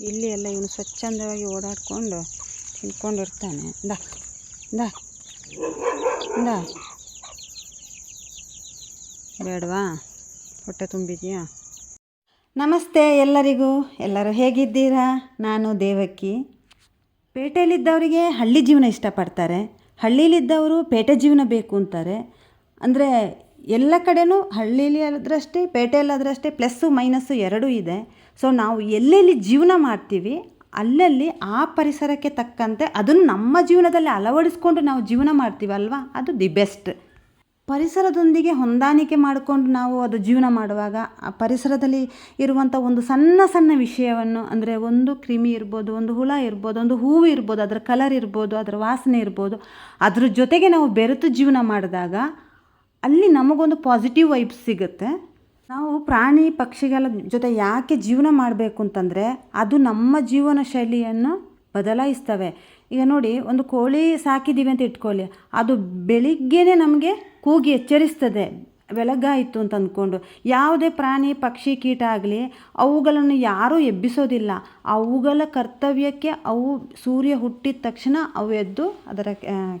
ಇಲ್ಲಿ ಎಲ್ಲ ಇವನು ಸ್ವಚ್ಛಂದವಾಗಿ ಓಡಾಡಿಕೊಂಡು ತಿನ್ಕೊಂಡಿರ್ತಾನೆ ದಾ ದಾ ದಾ. ಬೇಡವಾ? ಹೊಟ್ಟೆ ತುಂಬಿದೆಯಾ? ನಮಸ್ತೆ ಎಲ್ಲರಿಗೂ. ಎಲ್ಲರೂ ಹೇಗಿದ್ದೀರಾ? ನಾನು ದೇವಕ್ಕಿ. ಪೇಟೆಯಲ್ಲಿದ್ದವರಿಗೆ ಹಳ್ಳಿ ಜೀವನ ಇಷ್ಟಪಡ್ತಾರೆ. ಹಳ್ಳೀಲಿದ್ದವರು ಪೇಟೆ ಜೀವನ ಬೇಕು ಅಂತಾರೆ. ಅಂದರೆ ಎಲ್ಲ ಕಡೆನೂ ಹಳ್ಳೀಲಿ ಆದ್ರಷ್ಟೇ ಪೇಟೆಯಲ್ಲಾದ್ರಷ್ಟೇ, ಪ್ಲಸ್ಸು ಮೈನಸ್ಸು ಎರಡೂ ಇದೆ. ಸೊ ನಾವು ಎಲ್ಲೆಲ್ಲಿ ಜೀವನ ಮಾಡ್ತೀವಿ, ಅಲ್ಲಲ್ಲಿ ಆ ಪರಿಸರಕ್ಕೆ ತಕ್ಕಂತೆ ಅದನ್ನು ನಮ್ಮ ಜೀವನದಲ್ಲಿ ಅಳವಡಿಸ್ಕೊಂಡು ನಾವು ಜೀವನ ಮಾಡ್ತೀವಲ್ವಾ ಅದು ದಿ ಬೆಸ್ಟ್. ಪರಿಸರದೊಂದಿಗೆ ಹೊಂದಾಣಿಕೆ ಮಾಡಿಕೊಂಡು ನಾವು ಅದು ಜೀವನ ಮಾಡುವಾಗ, ಆ ಪರಿಸರದಲ್ಲಿ ಇರುವಂಥ ಒಂದು ಸಣ್ಣ ಸಣ್ಣ ವಿಷಯವನ್ನು, ಅಂದರೆ ಒಂದು ಕ್ರಿಮಿ ಇರ್ಬೋದು, ಒಂದು ಹುಳ ಇರ್ಬೋದು, ಒಂದು ಹೂವು ಇರ್ಬೋದು, ಅದರ ಕಲರ್ ಇರ್ಬೋದು, ಅದರ ವಾಸನೆ ಇರ್ಬೋದು, ಅದ್ರ ಜೊತೆಗೆ ನಾವು ಬೆರೆತು ಜೀವನ ಮಾಡಿದಾಗ, ಅಲ್ಲಿ ನಮಗೊಂದು ಪಾಸಿಟಿವ್ ವೈಬ್ಸ್ ಸಿಗುತ್ತೆ. ನಾವು ಪ್ರಾಣಿ ಪಕ್ಷಿಗಳ ಜೊತೆ ಯಾಕೆ ಜೀವನ ಮಾಡಬೇಕು ಅಂತಂದರೆ ಅದು ನಮ್ಮ ಜೀವನ ಶೈಲಿಯನ್ನು ಬದಲಾಯಿಸ್ತವೆ. ಈಗ ನೋಡಿ, ಒಂದು ಕೋಳಿ ಸಾಕಿದ್ದೀವಿ ಅಂತ ಇಟ್ಕೊಳ್ಳಿ. ಅದು ಬೆಳಿಗ್ಗೆನೇ ನಮಗೆ ಕೂಗಿ ಎಚ್ಚರಿಸ್ತದೆ. ಬೆಳಗಾಯಿತು ಅಂತ ಅಂದ್ಕೊಂಡು ಯಾವುದೇ ಪ್ರಾಣಿ, ಪಕ್ಷಿ, ಕೀಟ ಆಗಲಿ, ಅವುಗಳನ್ನು ಯಾರೂ ಎಬ್ಬಿಸೋದಿಲ್ಲ. ಅವುಗಳ ಕರ್ತವ್ಯಕ್ಕೆ ಅವು ಸೂರ್ಯ ಹುಟ್ಟಿದ ತಕ್ಷಣ ಅವು ಎದ್ದು ಅದರ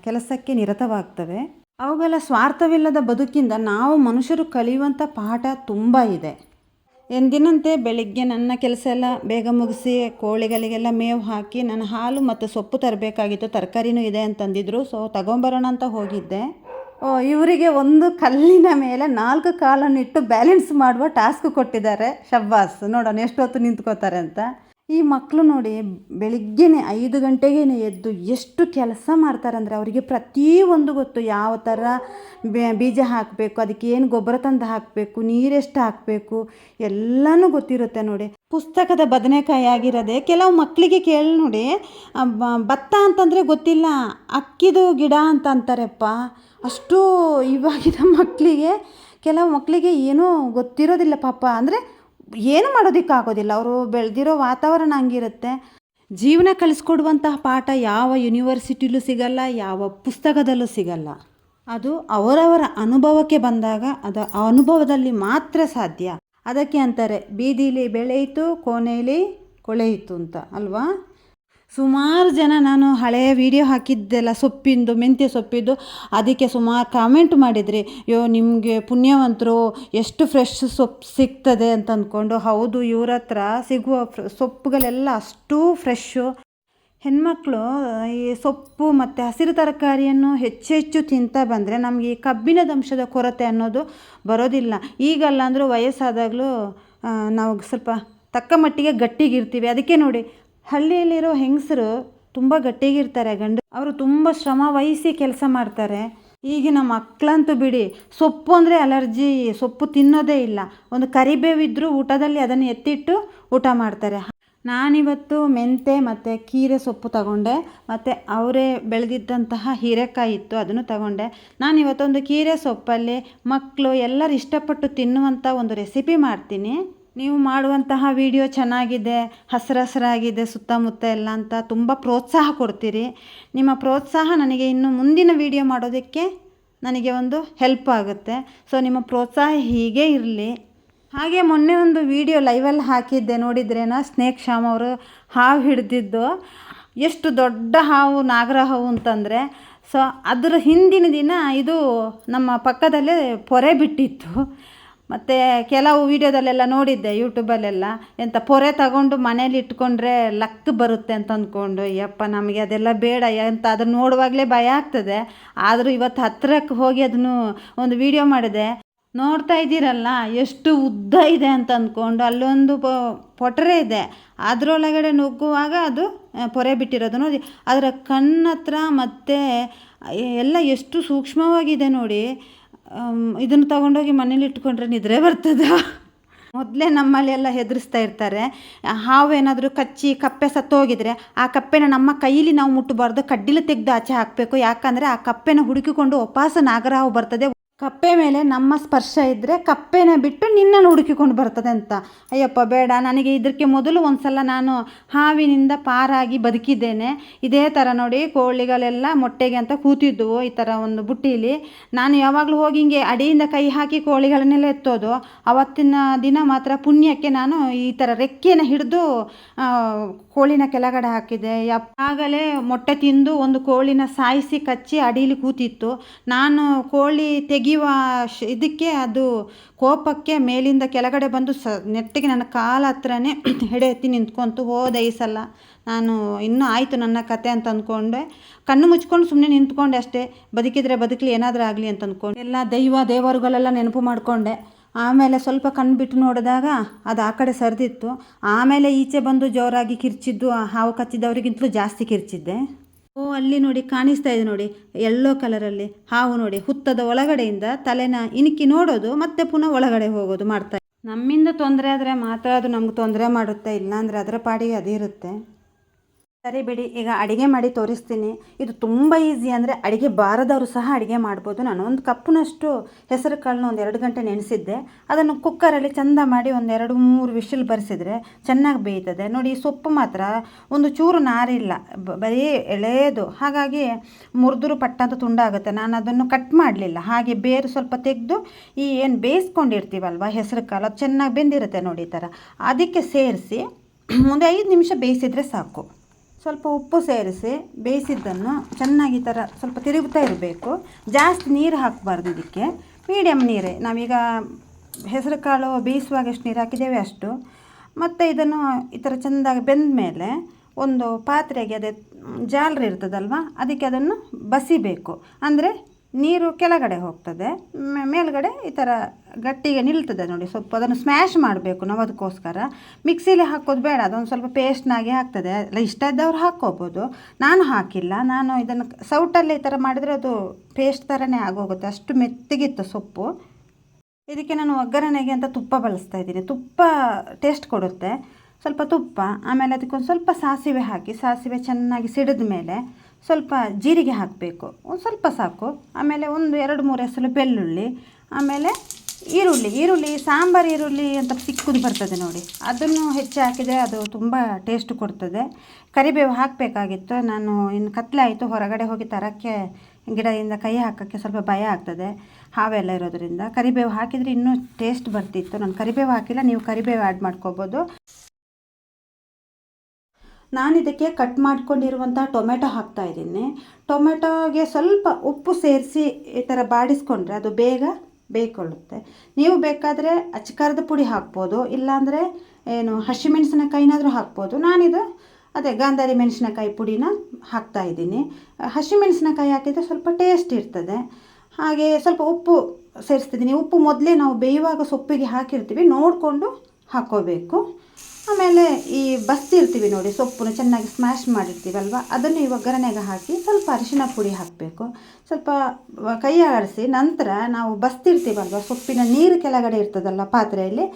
ಕೆಲಸಕ್ಕೆ ನಿರತವಾಗ್ತವೆ. ಅವುಗಳ ಸ್ವಾರ್ಥವಿಲ್ಲದ ಬದುಕಿಂದ ನಾವು ಮನುಷ್ಯರು ಕಲಿಯುವಂಥ ಪಾಠ ತುಂಬ ಇದೆ. ಎಂದಿನಂತೆ ಬೆಳಿಗ್ಗೆ ನನ್ನ ಕೆಲಸ ಎಲ್ಲ ಬೇಗ ಮುಗಿಸಿ ಕೋಳಿಗಳಿಗೆಲ್ಲ ಮೇವು ಹಾಕಿ ನನ್ನ ಹಾಲು ಮತ್ತು ಸೊಪ್ಪು ತರಬೇಕಾಗಿತ್ತು. ತರಕಾರಿನೂ ಇದೆ ಅಂತಂದಿದ್ರು ಸೊ ತಗೊಂಬರೋಣ ಅಂತ ಹೋಗಿದ್ದೆ. ಓ, ಇವರಿಗೆ ಒಂದು ಕಲ್ಲಿನ ಮೇಲೆ ನಾಲ್ಕು ಕಾಲನ್ನಿಟ್ಟು ಬ್ಯಾಲೆನ್ಸ್ ಮಾಡುವ ಟಾಸ್ಕ್ ಕೊಟ್ಟಿದ್ದಾರೆ. ಶಬ್ಬಾಸ್, ನೋಡೋಣ ಎಷ್ಟೊತ್ತು ನಿಂತ್ಕೋತಾರೆ ಅಂತ. ಈ ಮಕ್ಕಳು ನೋಡಿ ಬೆಳಿಗ್ಗೆನೆ ಐದು ಗಂಟೆಗೆ ಎದ್ದು ಎಷ್ಟು ಕೆಲಸ ಮಾಡ್ತಾರೆ ಅಂದರೆ ಅವರಿಗೆ ಪ್ರತಿಯೊಂದು ಗೊತ್ತು ಯಾವ ಥರ ಬೀಜ ಹಾಕಬೇಕು, ಅದಕ್ಕೆ ಏನು ಗೊಬ್ಬರ ತಂದು ಹಾಕಬೇಕು ನೀರೆಷ್ಟು ಹಾಕಬೇಕು, ಎಲ್ಲನೂ ಗೊತ್ತಿರುತ್ತೆ ನೋಡಿ. ಪುಸ್ತಕದ ಬದನೆಕಾಯಿ ಆಗಿರೋದೆ ಕೆಲವು ಮಕ್ಕಳಿಗೆ ಕೇಳಿ ನೋಡಿ ಭತ್ತ ಅಂತಂದರೆ ಗೊತ್ತಿಲ್ಲ, ಅಕ್ಕಿದು ಗಿಡ ಅಂತ ಅಂತಾರಪ್ಪ. ಅಷ್ಟು ಇವಾಗಿನ ಮಕ್ಕಳಿಗೆ ಕೆಲವು ಮಕ್ಕಳಿಗೆ ಏನೂ ಗೊತ್ತಿರೋದಿಲ್ಲ ಪಾಪ. ಅಂದರೆ ಏನು ಮಾಡೋದಕ್ಕಾಗೋದಿಲ್ಲ ಅವರು ಬೆಳೆದಿರೋ ವಾತಾವರಣ ಹಂಗಿರುತ್ತೆ. ಜೀವನ ಕಲಿಸ್ಕೊಡುವಂತಹ ಪಾಠ ಯಾವ ಯೂನಿವರ್ಸಿಟಿಲೂ ಸಿಗಲ್ಲ, ಯಾವ ಪುಸ್ತಕದಲ್ಲೂ ಸಿಗಲ್ಲ. ಅದು ಅವರವರ ಅನುಭವಕ್ಕೆ ಬಂದಾಗ ಅದು ಅನುಭವದಲ್ಲಿ ಮಾತ್ರ ಸಾಧ್ಯ. ಅದಕ್ಕೆ ಅಂತಾರೆ, ಬೀದಿಲಿ ಬೆಳೆಯಿತು ಕೋಣೆಯಲ್ಲಿ ಕೊಳೆಯಿತು ಅಂತ, ಅಲ್ವಾ? ಸುಮಾರು ಜನ ನಾನು ಹಳೆಯ ವಿಡಿಯೋ ಹಾಕಿದ್ದೆಲ್ಲ ಸೊಪ್ಪಿಂದು, ಮೆಂತ್ಯ ಸೊಪ್ಪಿದ್ದು ಅದಕ್ಕೆ ಸುಮಾರು ಕಾಮೆಂಟ್ ಮಾಡಿದ್ರಿ. ಯೋ ನಿಮಗೆ ಪುಣ್ಯವಂತರು ಎಷ್ಟು ಫ್ರೆಶ್ ಸೊಪ್ಪು ಸಿಗ್ತದೆ ಅಂತ ಅಂದ್ಕೊಂಡು, ಹೌದು, ಇವ್ರ ಹತ್ರ ಸಿಗುವ ಸೊಪ್ಪುಗಳೆಲ್ಲ ಅಷ್ಟೂ ಫ್ರೆಶ್ಶು ಹೆಣ್ಮಕ್ಳು, ಈ ಸೊಪ್ಪು ಮತ್ತು ಹಸಿರು ತರಕಾರಿಯನ್ನು ಹೆಚ್ಚು ಹೆಚ್ಚು ತಿಂತಾ ಬಂದರೆ ನಮಗೆ ಈ ಕಬ್ಬಿಣದ ಅಂಶದ ಕೊರತೆ ಅನ್ನೋದು ಬರೋದಿಲ್ಲ. ಈಗಲ್ಲ ಅಂದರೂ ವಯಸ್ಸಾದಾಗಲೂ ನಾವು ಸ್ವಲ್ಪ ತಕ್ಕ ಮಟ್ಟಿಗೆ ಗಟ್ಟಿಗಿರ್ತೀವಿ. ಅದಕ್ಕೆ ನೋಡಿ ಹಳ್ಳಿಯಲ್ಲಿರೋ ಹೆಂಗಸರು ತುಂಬ ಗಟ್ಟಿಗಿರ್ತಾರೆ ಗಂಡು. ಅವರು ತುಂಬ ಶ್ರಮ ವಹಿಸಿ ಕೆಲಸ ಮಾಡ್ತಾರೆ. ಈಗಿನ ಮಕ್ಕಳಂತೂ ಬಿಡಿ, ಸೊಪ್ಪು ಅಂದರೆ ಅಲರ್ಜಿ, ಸೊಪ್ಪು ತಿನ್ನೋದೇ ಇಲ್ಲ. ಒಂದು ಕರಿಬೇವಿದ್ದರೂ ಊಟದಲ್ಲಿ ಅದನ್ನು ಎತ್ತಿಟ್ಟು ಊಟ ಮಾಡ್ತಾರೆ. ನಾನಿವತ್ತು ಮೆಂತೆ ಮತ್ತು ಕೀರೆ ಸೊಪ್ಪು ತಗೊಂಡೆ. ಮತ್ತು ಅವರೇ ಬೆಳೆದಿದ್ದಂತಹ ಹೀರೆಕಾಯಿ ಇತ್ತು, ಅದನ್ನು ತಗೊಂಡೆ. ನಾನಿವತ್ತೊಂದು ಕೀರೆ ಸೊಪ್ಪಲ್ಲಿ ಮಕ್ಕಳು ಎಲ್ಲರೂ ಇಷ್ಟಪಟ್ಟು ತಿನ್ನುವಂಥ ಒಂದು ರೆಸಿಪಿ ಮಾಡ್ತೀನಿ. ನೀವು ಮಾಡುವಂತಹ ವಿಡಿಯೋ ಚೆನ್ನಾಗಿದೆ ಹಸಿರು ಹಸಿರಾಗಿದೆ ಸುತ್ತಮುತ್ತ ಎಲ್ಲ ಅಂತ ತುಂಬ ಪ್ರೋತ್ಸಾಹ ಕೊಡ್ತೀರಿ. ನಿಮ್ಮ ಪ್ರೋತ್ಸಾಹ ನನಗೆ ಇನ್ನು ಮುಂದಿನ ವಿಡಿಯೋ ಮಾಡೋದಕ್ಕೆ ನನಗೆ ಒಂದು ಹೆಲ್ಪ್ ಆಗುತ್ತೆ. ಸೊ ನಿಮ್ಮ ಪ್ರೋತ್ಸಾಹ ಹೀಗೆ ಇರಲಿ. ಹಾಗೆ ಮೊನ್ನೆ ಒಂದು ವಿಡಿಯೋ ಲೈವಲ್ಲಿ ಹಾಕಿದ್ದೆ ನೋಡಿದ್ರೇನೋ ಸ್ನೇಕ್ ಶ್ಯಾಮ್ ಅವರು ಹಾವು ಹಿಡಿದಿದ್ದು. ಎಷ್ಟು ದೊಡ್ಡ ಹಾವು, ನಾಗರ ಹಾವು ಅಂತಂದರೆ ಸೊ ಅದರ ಹಿಂದಿನ ದಿನ ಇದು ನಮ್ಮ ಪಕ್ಕದಲ್ಲೇ ಪೊರೆ ಬಿಟ್ಟಿತ್ತು. ಮತ್ತು ಕೆಲವು ವೀಡಿಯೋದಲ್ಲೆಲ್ಲ ನೋಡಿದ್ದೆ ಯೂಟ್ಯೂಬಲ್ಲೆಲ್ಲ ಎಂಥ ಪೊರೆ ತಗೊಂಡು ಮನೇಲಿ ಇಟ್ಕೊಂಡ್ರೆ ಲಕ್ ಬರುತ್ತೆ ಅಂತ ಅಂದ್ಕೊಂಡು, ಯಪ್ಪ, ನಮಗೆ ಅದೆಲ್ಲ ಬೇಡ. ಎಂತ ಅದನ್ನು ನೋಡುವಾಗಲೇ ಭಯ ಆಗ್ತದೆ. ಆದರೂ ಇವತ್ತು ಹತ್ತಿರಕ್ಕೆ ಹೋಗಿ ಅದನ್ನು ಒಂದು ವೀಡಿಯೋ ಮಾಡಿದೆ. ನೋಡ್ತಾ ಇದ್ದೀರಲ್ಲ, ಎಷ್ಟು ಉದ್ದ ಇದೆ ಅಂತ ಅಂದ್ಕೊಂಡು, ಅಲ್ಲೊಂದು ಪೊಟರೆ ಇದೆ. ಅದರೊಳಗಡೆ ನುಗ್ಗುವಾಗ ಅದು ಪೊರೆ ಬಿಟ್ಟಿರೋದು. ನೋಡಿ, ಅದರ ಕಣ್ಣತ್ರ ಮತ್ತು ಎಲ್ಲ ಎಷ್ಟು ಸೂಕ್ಷ್ಮವಾಗಿದೆ ನೋಡಿ. ಇದನ್ನು ತಗೊಂಡೋಗಿ ಮನೇಲಿ ಇಟ್ಕೊಂಡ್ರೆ ನಿದ್ರೆ ಬರ್ತದೆ? ಮೊದಲೇ ನಮ್ಮಲ್ಲಿ ಎಲ್ಲ ಹೆದರಿಸ್ತಾ ಇರ್ತಾರೆ. ಹಾವು ಏನಾದರೂ ಕಚ್ಚಿ ಕಪ್ಪೆ ಸತ್ತೋಗಿದ್ರೆ ಆ ಕಪ್ಪೆನ ನಮ್ಮ ಕೈಯಲ್ಲಿ ನಾವು ಮುಟ್ಟಬಾರ್ದು, ಕಡ್ಡಿಲು ತೆಗೆದು ಆಚೆ ಹಾಕಬೇಕು. ಯಾಕಂದರೆ ಆ ಕಪ್ಪೆನ ಹುಡುಕಿಕೊಂಡು ವಾಪಸ್ ನಾಗರಹಾವು ಬರ್ತದೆ ಕಪ್ಪೆ ಮೇಲೆ ನಮ್ಮ ಸ್ಪರ್ಶ ಇದ್ದರೆ ಕಪ್ಪೆನ ಬಿಟ್ಟು ನಿನ್ನನ್ನು ಹುಡುಕಿಕೊಂಡು ಬರ್ತದೆ ಅಂತ. ಅಯ್ಯಪ್ಪ, ಬೇಡ, ನನಗೆ ಇದಕ್ಕೆ ಮೊದಲು ಒಂದು ಸಲ ನಾನು ಹಾವಿನಿಂದ ಪಾರಾಗಿ ಬದುಕಿದ್ದೇನೆ. ಇದೇ ಥರ ನೋಡಿ ಕೋಳಿಗಳೆಲ್ಲ ಮೊಟ್ಟೆಗೆ ಅಂತ ಕೂತಿದ್ದುವು ಈ ಥರ ಒಂದು ಬುಟ್ಟಿಲಿ. ನಾನು ಯಾವಾಗಲೂ ಹೋಗಿ ಹಿಂಗೆ ಅಡಿಯಿಂದ ಕೈ ಹಾಕಿ ಕೋಳಿಗಳನ್ನೆಲ್ಲ ಎತ್ತೋದು. ಅವತ್ತಿನ ದಿನ ಮಾತ್ರ ಪುಣ್ಯಕ್ಕೆ ನಾನು ಈ ಥರ ರೆಕ್ಕೆನ ಹಿಡಿದು ಕೋಳಿನ ಕೆಳಗಡೆ ಹಾಕಿದೆ. ಯಾಕಾಗಲೇ ಮೊಟ್ಟೆ ತಿಂದು ಒಂದು ಕೋಳಿನ ಸಾಯಿಸಿ ಕಚ್ಚಿ ಅಡೀಲಿ ಕೂತಿತ್ತು. ನಾನು ಕೋಳಿ ತೆಗೆಯುವ ಶ್, ಇದಕ್ಕೆ ಅದು ಕೋಪಕ್ಕೆ ಮೇಲಿಂದ ಕೆಳಗಡೆ ಬಂದು ಸ ನೆಟ್ಟಿಗೆ ನನ್ನ ಕಾಲ ಹತ್ರನೇ ಹೆಡೆ ಎತ್ತಿ ನಿಂತ್ಕೊಂತು ಹೋದೆ ಈ ಸಲ ನಾನು ಇನ್ನೂ ಆಯಿತು ನನ್ನ ಕತೆ ಅಂತ ಅಂದ್ಕೊಂಡೆ. ಕಣ್ಣು ಮುಚ್ಕೊಂಡು ಸುಮ್ಮನೆ ನಿಂತ್ಕೊಂಡೆ ಅಷ್ಟೇ. ಬದುಕಿದರೆ ಬದುಕಲಿ, ಏನಾದರೂ ಆಗಲಿ ಅಂತ ಅಂದ್ಕೊಂಡು. ಎಲ್ಲ ದೈವ ದೇವರುಗಳೆಲ್ಲ ನೆನಪು ಮಾಡಿಕೊಂಡೆ. ಆಮೇಲೆ ಸ್ವಲ್ಪ ಕಣ್ಣು ಬಿಟ್ಟು ನೋಡಿದಾಗ ಅದು ಆ ಕಡೆ ಸರಿದಿತ್ತು. ಆಮೇಲೆ ಈಚೆ ಬಂದು ಜೋರಾಗಿ ಕಿರ್ಚಿದ್ದು ಹಾವು ಕಚ್ಚಿದವರಿಗಿಂತಲೂ ಜಾಸ್ತಿ ಕಿರ್ಚಿದ್ದೆ. ಓ, ಅಲ್ಲಿ ನೋಡಿ ಕಾಣಿಸ್ತಾ ಇದೆ ನೋಡಿ ಎಲ್ಲೋ ಕಲರಲ್ಲಿ ಹಾವು ನೋಡಿ, ಹುತ್ತದ ಒಳಗಡೆಯಿಂದ ತಲೆನ ಇಣುಕಿ ನೋಡೋದು, ಮತ್ತೆ ಪುನಃ ಒಳಗಡೆ ಹೋಗೋದು ಮಾಡ್ತಾ ನಮ್ಮಿಂದ ತೊಂದರೆ ಆದರೆ ಮಾತ್ರ ಅದು ನಮ್ಗೆ ತೊಂದರೆ ಮಾಡುತ್ತೆ ಇಲ್ಲಾಂದರೆ ಅದರ ಪಾಡಿಗೆ ಅದಿರುತ್ತೆ ಸರಿ ಬಿಡಿ, ಈಗ ಅಡುಗೆ ಮಾಡಿ ತೋರಿಸ್ತೀನಿ. ಇದು ತುಂಬ ಈಸಿ ಅಂದರೆ ಅಡುಗೆ ಬಾರದವರು ಸಹ ಅಡುಗೆ ಮಾಡ್ಬೋದು. ನಾನು ಒಂದು ಕಪ್ನಷ್ಟು ಹೆಸರು ಕಾಳನ್ನ ಒಂದು ಎರಡು ಗಂಟೆ ನೆನೆಸಿದ್ದೆ. ಅದನ್ನು ಕುಕ್ಕರಲ್ಲಿ ಚಂದ ಮಾಡಿ ಒಂದು ಎರಡು ಮೂರು ವಿಷಲ್ ಬರೆಸಿದ್ರೆ ಚೆನ್ನಾಗಿ ಬೇಯ್ತದೆ. ನೋಡಿ ಸೊಪ್ಪು ಮಾತ್ರ ಒಂದು ಚೂರು ನಾರಿಲ್ಲ ಬರೀ ಎಳೆಯದು. ಹಾಗಾಗಿ ಮುರಿದ್ರು ಪಟ್ಟಂತ ತುಂಡಾಗುತ್ತೆ ನಾನು ಅದನ್ನು ಕಟ್ ಮಾಡಲಿಲ್ಲ. ಹಾಗೆ ಬೇರು ಸ್ವಲ್ಪ ತೆಗೆದು ಈ ಏನು ಬೇಯಿಸ್ಕೊಂಡಿರ್ತೀವಲ್ವ ಹೆಸರು ಕಾಳು ಅದು ಚೆನ್ನಾಗಿ ಬೆಂದಿರುತ್ತೆ ನೋಡಿ ಈ ಥರ ಅದಕ್ಕೆ ಸೇರಿಸಿ ಒಂದು ಐದು ನಿಮಿಷ ಬೇಯಿಸಿದರೆ ಸಾಕು. ಸ್ವಲ್ಪ ಉಪ್ಪು ಸೇರಿಸಿ ಬೇಯಿಸಿದ್ದನ್ನು ಚೆನ್ನಾಗಿ ಥರ ಸ್ವಲ್ಪ ತಿರುಗುತ್ತಾ ಇರಬೇಕು. ಜಾಸ್ತಿ ನೀರು ಹಾಕಬಾರ್ದು ಇದಕ್ಕೆ. ಮೀಡಿಯಮ್ ನೀರೇ. ನಾವೀಗ ಹೆಸರು ಕಾಳು ಬೇಯಿಸುವಾಗ ಎಷ್ಟು ನೀರು ಹಾಕಿದ್ದೇವೆ ಅಷ್ಟು. ಮತ್ತು ಇದನ್ನು ಈ ಥರ ಚೆಂದಾಗಿ ಬೆಂದ ಮೇಲೆ ಒಂದು ಪಾತ್ರೆಗೆ ಅದೇ ಜಾಲರಿ ಇರ್ತದಲ್ವ, ಅದಕ್ಕೆ ಅದನ್ನು ಬಸಿಬೇಕು. ಅಂದರೆ ನೀರು ಕೆಳಗಡೆ ಹೋಗ್ತದೆ. ಮೇಲುಗಡೆ ಈ ಥರ ಗಟ್ಟಿಗೆ ನಿಲ್ತದೆ ನೋಡಿ. ಸ್ವಲ್ಪ ಅದನ್ನು ಸ್ಮ್ಯಾಶ್ ಮಾಡಬೇಕು ನಾವು ಅದಕ್ಕೋಸ್ಕರ. ಮಿಕ್ಸಿಲಿ ಹಾಕೋದು ಬೇಡ. ಅದೊಂದು ಸ್ವಲ್ಪ ಪೇಸ್ಟ್ನಾಗೆ ಹಾಕ್ತದೆ. ಅಲ್ಲ, ಇಷ್ಟ ಇದ್ದವ್ರು ಹಾಕ್ಕೋಬೋದು. ನಾನು ಹಾಕಿಲ್ಲ. ನಾನು ಇದನ್ನು ಸೌಟಲ್ಲಿ ಈ ಥರ ಮಾಡಿದರೆ ಅದು ಪೇಸ್ಟ್ ಥರನೇ ಆಗೋಗುತ್ತೆ. ಅಷ್ಟು ಮೆತ್ತಗಿತ್ತು ಸೊಪ್ಪು. ಇದಕ್ಕೆ ನಾನು ಒಗ್ಗರಣೆಗೆ ಅಂತ ತುಪ್ಪ ಬಳಸ್ತಾ ಇದ್ದೀನಿ. ತುಪ್ಪ ಟೇಸ್ಟ್ ಕೊಡುತ್ತೆ. ಸ್ವಲ್ಪ ತುಪ್ಪ, ಆಮೇಲೆ ಅದಕ್ಕೊಂದು ಸ್ವಲ್ಪ ಸಾಸಿವೆ ಹಾಕಿ, ಸಾಸಿವೆ ಚೆನ್ನಾಗಿ ಸಿಡಿದ ಮೇಲೆ ಸ್ವಲ್ಪ ಜೀರಿಗೆ ಹಾಕಬೇಕು. ಒಂದು ಸ್ವಲ್ಪ ಸಾಕು. ಆಮೇಲೆ ಒಂದು, ಎರಡು, ಮೂರು ಹೆಸಲು ಬೆಳ್ಳುಳ್ಳಿ. ಆಮೇಲೆ ಈರುಳ್ಳಿ. ಈರುಳ್ಳಿ, ಸಾಂಬಾರು ಈರುಳ್ಳಿ ಅಂತ ಸಿಕ್ಕುದು ಬರ್ತದೆ ನೋಡಿ. ಅದನ್ನು ಹೆಚ್ಚು ಹಾಕಿದರೆ ಅದು ತುಂಬ ಟೇಸ್ಟ್ ಕೊಡ್ತದೆ. ಕರಿಬೇವು ಹಾಕಬೇಕಾಗಿತ್ತು. ನಾನು ಇನ್ನು ಕತ್ಲಾಯಿತು ಹೊರಗಡೆ ಹೋಗಿ ತರೋಕ್ಕೆ, ಗಿಡದಿಂದ ಕೈ ಹಾಕೋಕ್ಕೆ ಸ್ವಲ್ಪ ಭಯ ಆಗ್ತದೆ. ಹಾವೆಲ್ಲ ಇರೋದರಿಂದ. ಕರಿಬೇವು ಹಾಕಿದರೆ ಇನ್ನೂ ಟೇಸ್ಟ್ ಬರ್ತಿತ್ತು. ನಾನು ಕರಿಬೇವು ಹಾಕಿಲ್ಲ. ನೀವು ಕರಿಬೇವು ಆ್ಯಡ್ ಮಾಡ್ಕೋಬೋದು. ನಾನು ಇದಕ್ಕೆ ಕಟ್ ಮಾಡ್ಕೊಂಡಿರುವಂಥ ಟೊಮೆಟೊ ಹಾಕ್ತಾ ಇದ್ದೀನಿ. ಟೊಮೆಟೊಗೆ ಸ್ವಲ್ಪ ಉಪ್ಪು ಸೇರಿಸಿ ಈ ಥರ ಬಾಡಿಸ್ಕೊಂಡ್ರೆ ಅದು ಬೇಗ ಬೇಯ್ಕೊಳ್ಳುತ್ತೆ. ನೀವು ಬೇಕಾದರೆ ಅಚ್ಕಾರದ ಪುಡಿ ಹಾಕ್ಬೋದು, ಇಲ್ಲಾಂದರೆ ಏನು ಹಸಿಮೆಣಸಿನಕಾಯಿನಾದರೂ ಹಾಕ್ಬೋದು. ನಾನಿದು ಅದೇ ಗಾಂಧಾರಿ ಮೆಣಸಿನಕಾಯಿ ಪುಡಿನ ಹಾಕ್ತಾ ಇದ್ದೀನಿ. ಹಸಿಮೆಣಸಿನಕಾಯಿ ಹಾಕಿದರೆ ಸ್ವಲ್ಪ ಟೇಸ್ಟ್ ಇರ್ತದೆ. ಹಾಗೆ ಸ್ವಲ್ಪ ಉಪ್ಪು ಸೇರಿಸ್ತಿದ್ದೀನಿ. ಉಪ್ಪು ಮೊದಲೇ ನಾವು ಬೇಯುವಾಗ ಸೊಪ್ಪಿಗೆ ಹಾಕಿರ್ತೀವಿ, ನೋಡಿಕೊಂಡು ಹಾಕ್ಕೋಬೇಕು ಆಮೇಲೆ ಈ ಬಸ್ತಿರ್ತೀವಿ ನೋಡಿ, ಸೊಪ್ಪನ್ನು ಚೆನ್ನಾಗಿ ಸ್ಮ್ಯಾಶ್ ಮಾಡಿರ್ತೀವಲ್ವ ಅದನ್ನು ಈ ಒಗ್ಗರಣೆಗೆ ಹಾಕಿ ಸ್ವಲ್ಪ ಅರಿಶಿನ ಪುಡಿ ಹಾಕಬೇಕು. ಸ್ವಲ್ಪ ಕೈ ಆಡಿಸಿ ನಂತರ ನಾವು ಬಸ್ತಿರ್ತೀವಲ್ವ ಸೊಪ್ಪಿನ ನೀರು ಕೆಳಗಡೆ ಇರ್ತದಲ್ಲ ಪಾತ್ರೆಯಲ್ಲಿ,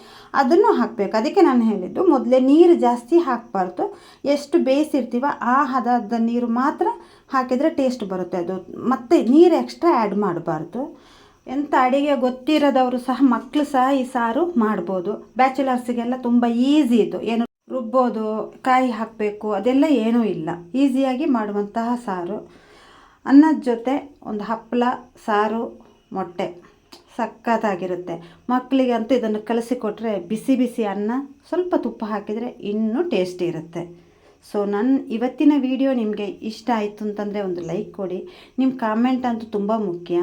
ಅದನ್ನು ಹಾಕಬೇಕು. ಅದಕ್ಕೆ ನಾನು ಹೇಳಿದ್ದು, ಮೊದಲೇ ನೀರು ಜಾಸ್ತಿ ಹಾಕಬಾರ್ದು. ಎಷ್ಟು ಬೇಯಿಸಿರ್ತೀವ ಆ ಹದದ ನೀರು ಮಾತ್ರ ಹಾಕಿದರೆ ಟೇಸ್ಟ್ ಬರುತ್ತೆ ಅದು. ಮತ್ತೆ ನೀರು ಎಕ್ಸ್ಟ್ರಾ ಆ್ಯಡ್ ಮಾಡಬಾರ್ದು. ಎಂಥ ಅಡುಗೆ ಗೊತ್ತಿರೋದವರು ಸಹ ಮಕ್ಕಳು ಸಹ ಈ ಸಾರು ಮಾಡ್ಬೋದು. ಬ್ಯಾಚುಲರ್ಸಿಗೆಲ್ಲ ತುಂಬ ಈಸಿ ಇದು. ಏನು ರುಬ್ಬೋದು, ಕಾಯಿ ಹಾಕಬೇಕು, ಅದೆಲ್ಲ ಏನೂ ಇಲ್ಲ. ಈಸಿಯಾಗಿ ಮಾಡುವಂತಹ ಸಾರು. ಅನ್ನದ ಜೊತೆ ಒಂದು ಹಪ್ಪಳ ಸಾರು, ಮೊಟ್ಟೆ. ಸಖತ್ತಾಗಿರುತ್ತೆ. ಮಕ್ಕಳಿಗಂತೂ ಇದನ್ನು ಕಲಸಿಕೊಟ್ರೆ ಬಿಸಿ ಬಿಸಿ ಅನ್ನ, ಸ್ವಲ್ಪ ತುಪ್ಪ ಹಾಕಿದರೆ ಇನ್ನೂ ಟೇಸ್ಟಿ ಇರುತ್ತೆ. ಸೊ, ನನ್ನ ಇವತ್ತಿನ ವಿಡಿಯೋ ನಿಮಗೆ ಇಷ್ಟ ಆಯಿತು ಅಂತಂದರೆ ಒಂದು ಲೈಕ್ ಕೊಡಿ. ನಿಮ್ಮ ಕಾಮೆಂಟ್ ಅಂತೂ ತುಂಬ ಮುಖ್ಯ.